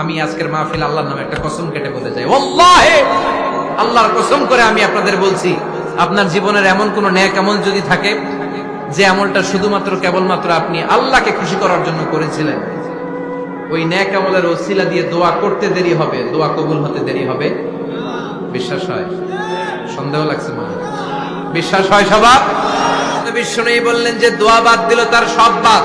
আমি আজকের মাহফিল আল্লাহর নামে একটা কসম কেটে বলতে চাই। ওল্লাহে আল্লাহর কসম করে আমি আপনাদের বলছি, আপনার জীবনের এমন কোন ন্যাক আমল যদি থাকে, যে আমলটা শুধুমাত্র কেবলমাত্র আপনি আল্লাহকে খুশি করার জন্য করেছিলেন, ওই ন্যাক আমলের ওসিলা দিয়ে দোয়া করতে দেরি হবে, দোয়া কবুল হতে দেরি হবে। বিশ্বাস হয়? সন্দেহ লাগছে মনে বিশ্বাস হয় সবার? নেই বললেন যে দোয়া বাদ দিল তার সব বাদ।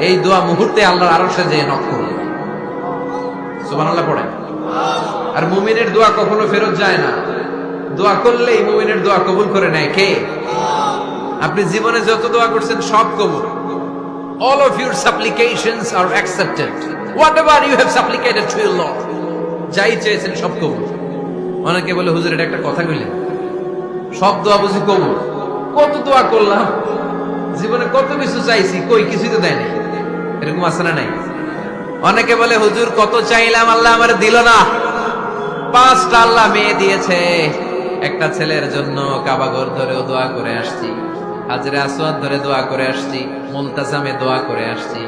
এই দোয়া মুহূর্তে আল্লাহর আরও সে যে নক করবে সুবহানাল্লাহ পড়ে। আর মুমিনের দোয়া কখনো ফেরত যায় না। দোয়া করলেই মুমিনের দোয়া কবুল করে নেয় কে? আপনি জীবনে যত দোয়া করছেন সব কবুল। All of your supplications are accepted. Whatever you have supplicated to your lord, যাই চেয়েছেন সব কবুল। অনেকে বলে, হুজুর, এটা একটা কথা কইলেন। সব দোয়া বুঝি কবুল। কত দোয়া করলাম? জীবনে কত কিছু চাইছি, কই কিছুই তো দেয় নাই। এরকম আছে না নাই? অনেকে বলে, হুজুর, কত চাইলাম, আল্লাহ আমার দিল না। পাঁচটা আল্লাহ মেয়ে দিয়েছে। একটা ছেলের জন্য কাবাগর ধরেও দোয়া করে আসছি। হাজরে আসওয়াদ ধরে দোয়া করে আসছি। মুলতাজামে দোয়া করে আসছি।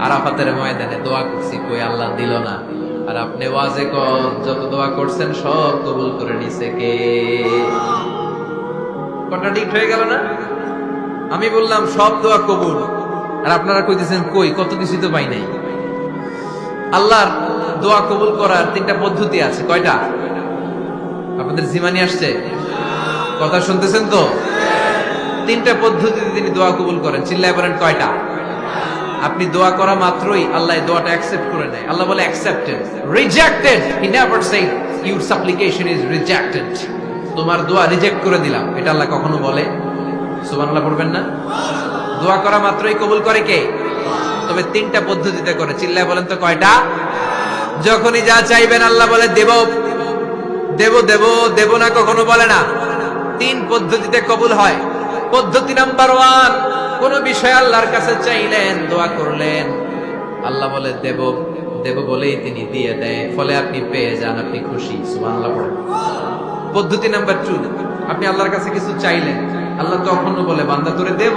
আরাফাতের ময়দানে দোয়া করছি, কই আল্লাহ দিল না? আর আপনি ওয়াজে কন যত দোয়া করছেন, সব কবুল করে নিছে কে? কন্ট্রাডিক্ট হয়ে গেল না? আমি বললাম, সব দোয়া কবুল। আর আপনারা কইতেছেন, কই, কত কিছুই তো পাই নাই। আল্লাহর দোয়া কবুল করার তিনটা পদ্ধতি আছে। কয়টা? আপনাদের জিমানি আসছে? কথা শুনতেছেন তো? তিনটা পদ্ধতিতে তিনি দোয়া কবুল করেন। চিল্লায় বলেন, কয়টা? আপনি দোয়া করা মাত্রই আল্লাহ দোয়াটা অ্যাকসেপ্ট করে নেয়। আল্লাহ বলে accepted rejected he never say your supplication is rejected তোমার দোয়া রিজেক্ট করে দিলাম। এটা আল্লাহ কখনো বলে? সুবহানাল্লাহ, পড়বেন না? দোয়া করা মাত্রই কবুল করে কে? তবে তিনটা পদ্ধতিতে করে। চিল্লায় বলেন তো কয়টা? যখনই যা চাইবেন আল্লাহ বলে, দেব দেব দেব দেব না কখনো বলে না। তিন পদ্ধতিতে কবুল হয়। পদ্ধতি নাম্বার ওয়ান, কোন বিষয় আল্লাহর কাছে চাইলেন, দোয়া করলেন। আল্লাহ বলে, দেব দেব বলেই তিনি দিয়ে দেয়। ফলে আপনি পেয়ে যান, আপনি খুশি। সুবহানাল্লাহ পড়েন পদ্ধতি নাম্বার টু, আপনি আল্লাহর কাছে কিছু চাইলেন। আল্লাহ তখনও বলে, বান্দা, তোরে দেব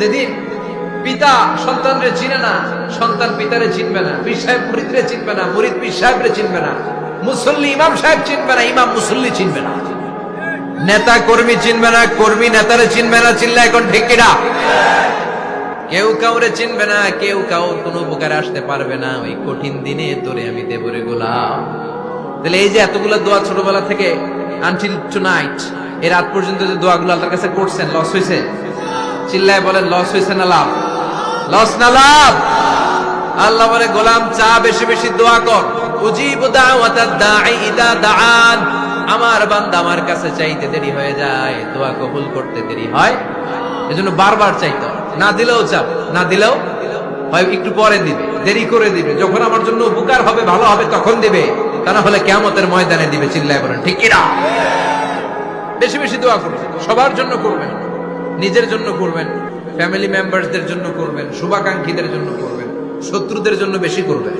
যেদিন পিতা সন্তানরে চিনে না, সন্তান পিতারে চিনবে না, পীর সাহেব মুরিদরে চিনবে না, মুরিদ পীর সাহেবরে চিনবে না, মুসল্লি ইমাম সাহেব চিনবে না, ইমাম মুসল্লি চিনবে না। নেতা কর্মী চিনবে না, কর্মী নেতারে চিনবে না চিনলে এখন ঠিক কিনা? কেউ কাউরে চিনবে না, কেউ কাউর কোনো উপকারে আসতে পারবে না, ওই কঠিন দিনে তোরে আমি দেবরে গোলাম। তাহলে এই যে এতগুলো দোয়া ছোটবেলা থেকে আনটিল টু নাইট এর রাত পর্যন্ত যে দোয়াগুলো আল্লাহর কাছে করছেন লস হয়েছে চিল্লায় বলেন লস হয়েছে না লাভ? লস না লাভ? আল্লাহ বলে, গোলাম, চা বেশি বেশি দোয়া কর। আমার বান্দা আমার কাছে চাইতে দেরি হয়ে যায়। দোয়া কবুল করতে দেরি হয়। এজন্য বারবার চাইতে না দিলেও চাপ, না দিলেও হয়, একটু পরে দিবে, দেরি করে দিবে। যখন আমার জন্য উপকার হবে, ভালো হবে, তখন দিবে। তা না হলে কেমতের ময়দানে দিবে, চিল্লায় বলেন, ঠিক কিনা বেশি বেশি দোয়া করবেন সবার জন্য করবেন নিজের জন্য করবেন ফ্যামিলি মেম্বারসদের জন্য করবেন, শুভাকাঙ্ক্ষীদের জন্য করবেন, শত্রুদের জন্য বেশি করবেন।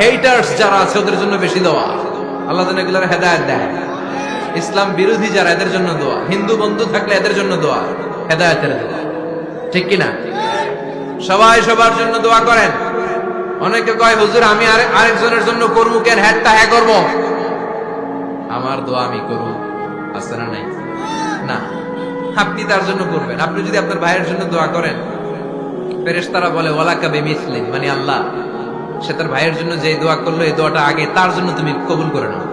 হেইটার্স যারা আছে, ওদের জন্য বেশি দেওয়া আল্লাহ যেন এগুলোর হেদায়ত দেয় ইসলাম বিরোধী যারা, এদের জন্য দোয়া। হিন্দু বন্ধু থাকলে এদের জন্য দোয়া, হেদায়তের দোয়া। ঠিক কিনা? সবাই সবার জন্য দোয়া করেন। অনেকে কয়, হুজুর, আমি আরেক আরেকজনের জন্য করব কেন? হ্যাটটা হ্যাঁ করব। আমার দোয়া আমি করব। আছে না নাই? না। আপনি তার জন্য করবেন। আপনি যদি আপনার ভাইয়ের জন্য দোয়া করেন, ফেরেশতারা বলে ওয়ালা কাবে মিসলিম মানে আল্লাহ। সে তার ভাইয়ের জন্য যে দোয়া করল, এই দোয়াটা আগে তার জন্য তুমি কবুল করে নাও।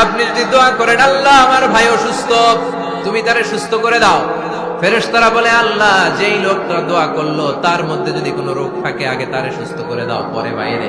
আপনি যদি দোয়া করেন, আল্লাহ, আমার ভাই অসুস্থ, তুমি তারে সুস্থ করে দাও। ফেরেশতারা বলে, আল্লাহ, যেই লোকটা দোয়া করল, তার মধ্যে যদি কোনো রোগ থাকে, আগে তারে সুস্থ করে দাও, পরে বাইরে